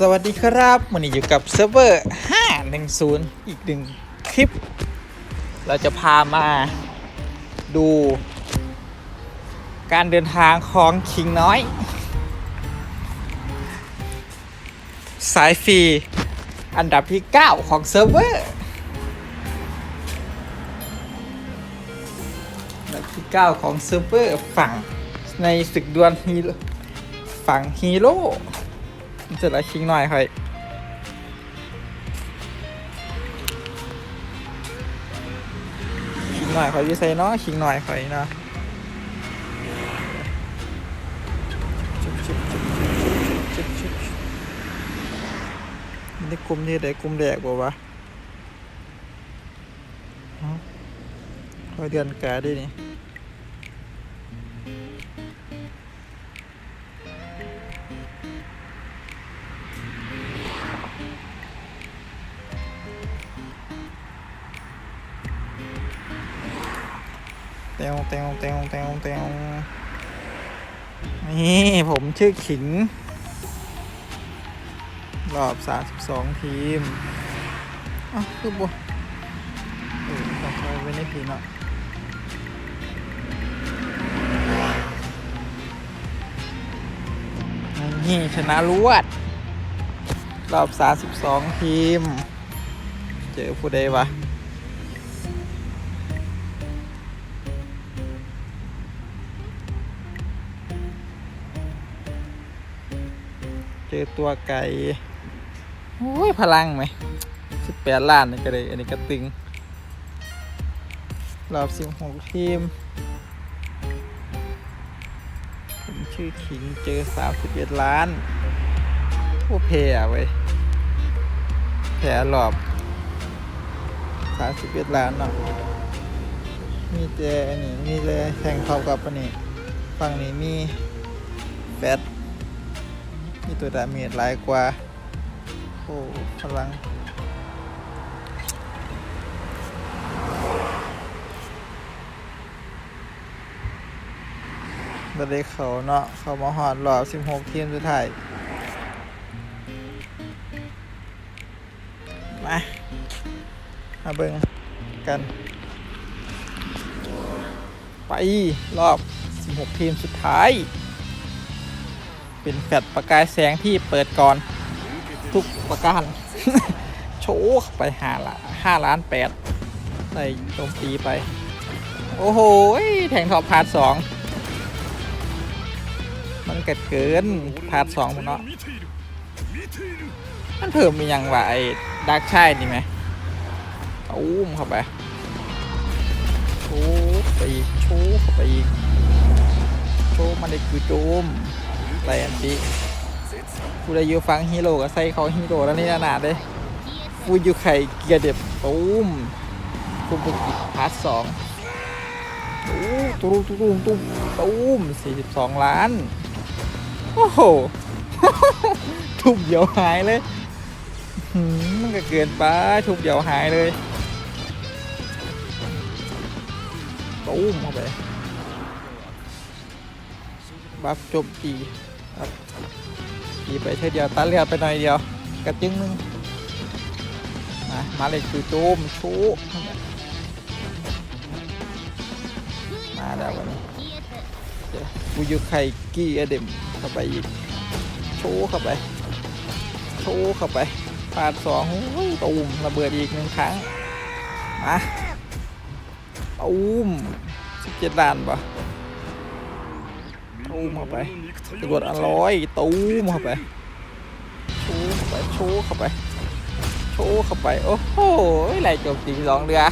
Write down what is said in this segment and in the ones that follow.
สวัสดีครับวันนี้อยู่กับเซิร์ฟเวอร์ 510 อีกหนึ่งคลิป เราจะพามาดู การเดินทางของคิงน้อย สายฟรี อันดับที่ 9 ของเซิร์ฟเวอร์อันดับที่ 9 ของเซิร์ฟเวอร์ฝั่งในศึกดวลฮีโร่ฝั่งฮีโร่ เสร็จแล้วคิงหน่อยค่อยคิงหน่อยค่อยอยูไซเนาะคิงหน่อยค่อยเนาะนี่กลุ่มที่ไหนกลุ่มแดกบ่วะเอ้าค่อยเดือนกาด้วยนี่ เตวเตวเตวเตวเตวนี่ผมชื่อขิง รอบ 32 ทีมอะคือบัวเออต้องคอยไว้ในพีเนาะนี่ชนะรวด รอบ 32 ทีม เจอผู้ใดวะ อตัวไก่โอ้ยพลังไหมสิบแปดล้านนี่ก็เลยอันนี้ก็ตึง รอบสิบหกทีมผมชื่อขิงเจอสามสิบเอ็ดล้านโอ้แพ้อะเว้แพ้รอบสามสิบเอ็ดล้านเนาะมีแต่อันนี้มีเลยแข่งเข้ากับอันนี้ ฝั่งนี้มีแฟต มีตัวดาเมจหลายกว่า โอ้พลังบได้เขาเนาะ เขามาหอดรอบ16 ทีมสุดท้าย มา มาเบิ่งกัน ไปรอบ 16 ทีมสุดท้าย เป็นแฟลชประกายแสงที่เปิดก่อน ทุกประการ โชว์ไปห้าละห้าล้านแปดใส่โจมตีไป โอ้โหแทงท็อปพาร์ทสองมันเกิดเกินพาร์ทสองมันเนาะมันเพิ่มมีอย่างว่าไอ้ดักชายนี่ไหมอุ้มเข้าไปโชว์ไปอีกโชว์เข้าไปอีกโชว์มันได้คือโจม ไรอันติกูได้ยูฟังฮีโร่กับใส่เขาฮีโร่แล้วนี่นานาเลยฟูอยู่ไข่เกียร์เด็บตูมคุมบุกพาร์ทสองตูมตูมตูมตูมตูมสี่สิบสองล้าน โอ้โหทุบเดียวหายเลยมันก็เกินไปทุบเดียวหายเลยตูมเข้าไปบัฟจมตี ครับตีไปเท่าเดียวตัดเลือไปหน่อยเดียว กระจึงหนึงมามาเลยคือโจมชูมาแล้ววันนี้เดี๋ยวบูยูไคกี้อเดมเข้าไปอีกชว์เข้าไปชว์เข้าไปปาดสองโอ้ยตูมระเบิดอีกหนึ่งครั้งมาตูมสิบเจ็ดล้านปะ ตูมเข้าไปตำรวจอร่อยตูมเข้าไปชูเข้าไปชูเข้าไปชูเข้าไป โอ้โหไหลจบจริงสองเรือ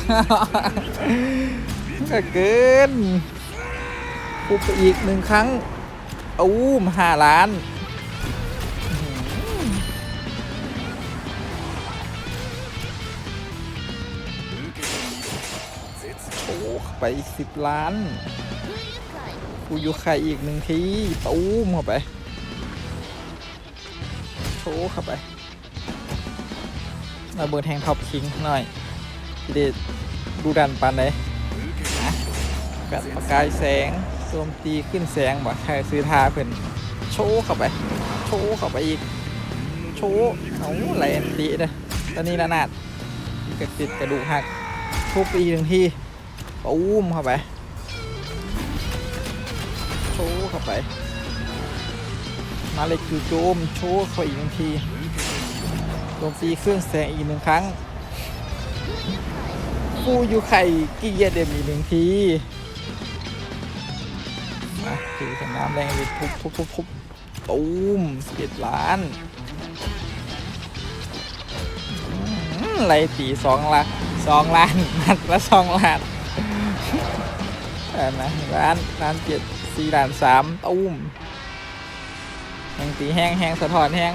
ก็เกินปุ๊บไปอีกหนึ่งครั้งตูมห้าล้านอื้อหือชูเข้าไปอีกสิบล้าน กูอยู่ไข่อีกหนึ่งทีตูมเข้าไปโชว์เข้าไปมาเบิร์แทงท็อปคิงหน่อยที่ได้ดูดันปานใดนะกัดประกายแสงโจมตีขึ้นแสงบ่ใครซื้อทาเพิ่นโชว์เข้าไป โชว์เข้าไปอีก โชว์เอาไหลอันตินะตอนนี้ระนาดกระติดกระดูกหักทุบไปอีกหนึ่งทีปูมเข้าไป เข้าไป มาเลยคือโจมโชว์เข้าอีกหนึ่งทีโจมตีเครื่องแสงอีกหนึ่งครั้งฟูอยู่ไข่กี้เยเดมอีกหนึ่งทีมาถือสนามแรงเลยทุบทุบทุบทุบตูมสเก็ดล้านไรตีสองละสองล้านนัดละสองล้านแต่นะล้านล้านเจ็ด สี่ล้านสามตูมแหงตีแห้งแห้งสะท้อนแห้ง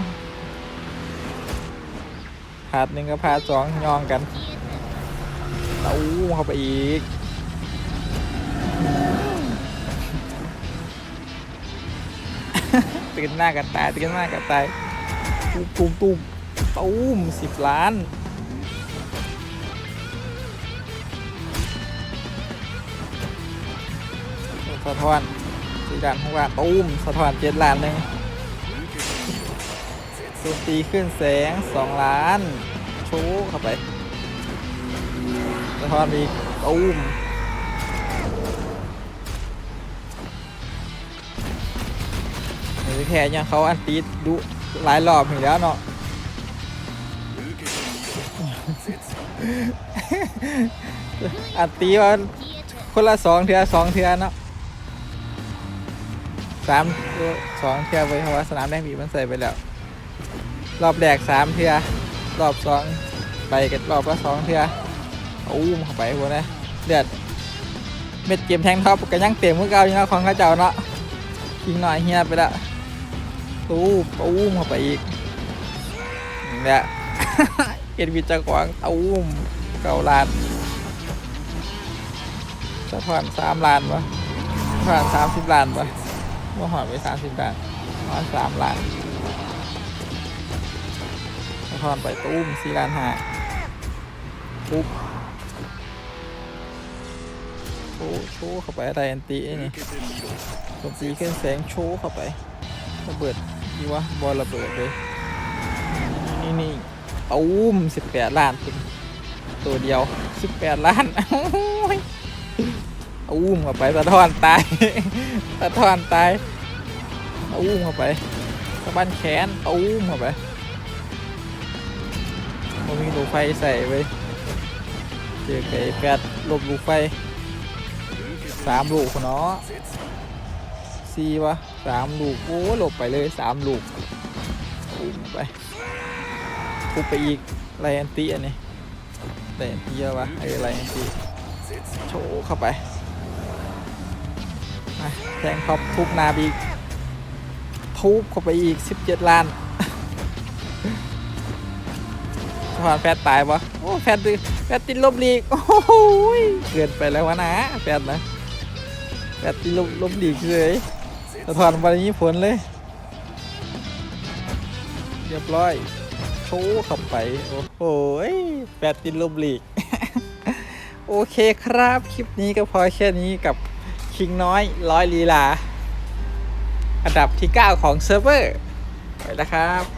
ผาดหนึ่งกับผาดสองยองกันตูมเข้าไปอีกตื่นหน้ากันตายตื่นหน้ากันตายตุ้มตุ้มตุ้มตุ้มสิบล้านสะท้อน สี่ล้านหกล้านตุ้มสะท้อนเจ็ดล้านหนึ่งสูตีขึ้นแสงสองล้านชว์เข้าไปสะท้อนอีกตุ้มหรือแค่ยังเขาอันตีดูหลายรอบอยู่แล้วเนาะอันตีว่าคนละสองเทือสองเทือเนาะ สามทื่สองเทือไปเพราะว่าสนามแดงบีมันใส่ไปแล้ว รอบแรกสามเทือรอบสองไปกันรอบละสองเทืออู้มเข้าไปหัวนะเดือดเม็ดเกมแทงท็อปกันยังเต็มเมื่อเก่าอยู่เนาะของเข้าเจ้าเนาะทิ้งหน่อยเฮียไปละตู้ตู้มเข้าไปอีกเนี่ยเอ็นวิจักวางตู้มเก้าล้านสะพานสามล้านปะสะพานสามสิบล้านปะ ว่าหอยไปสามสิบล้านหอยสามล้านสะพานไปตู้มสี่ล้านห้าปุ๊บโชว์โชว์เข้าไปอะไรอันตีนี่ดนตรีขึ้นแสงโชว์เข้าไประเบิดดีวะบอลระเบิดเลยนี่นี่ตูมสิบแปดล้านตัวเดียวสิบแปดล้านโอ้มเข้าไปสะท้อนตายสะท้อนตายตูมเข้าไปสะบันแขนตูมเข้าไปมันมีลูกไฟใส่ไว้เจอไก่แปดลบลูกไฟสามลูกเนาะสี่วะสามลูกโอ้หลบไปเลยสามลูกอุ้มไปทุบไปอีกไรอันตีอันนี้ไรอันตีเยอะวะไอ้ไรอันตีโชว์เข้าไป แทงท็อปทุบนาบีทุบเข้าไปอีก 17 ล้านสะพานแฟดตายวะโอ้แฟดดิแฟดติดลบลีก โอ้โหเกินไปแล้ววะนะแฟดนะแฟดติดลบลบลีกเลยสะท้อนวันนี้ผลเลย เรียบร้อยโชว์เข้าไป โอ้โหแปดตินลมลีก โอเคครับ คลิปนี้ก็พอแค่นี้กับ คิงน้อยร้อยลีลา อันดับที่ 9 ของเซิร์ฟเวอร์ ไปแล้วครับ